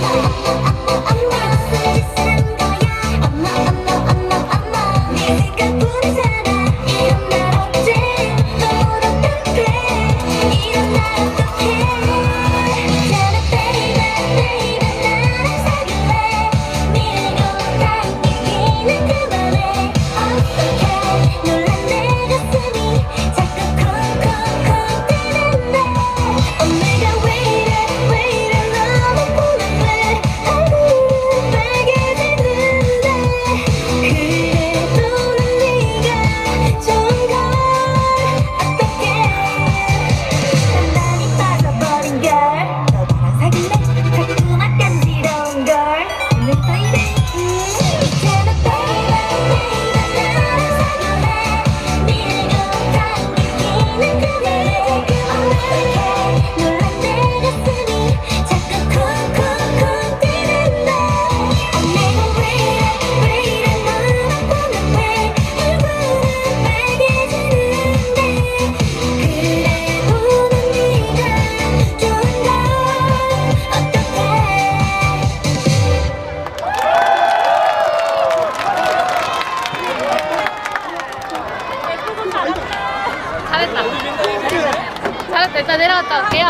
I'm 잘했다. 잘했다. 일단 내려갔다 올게요.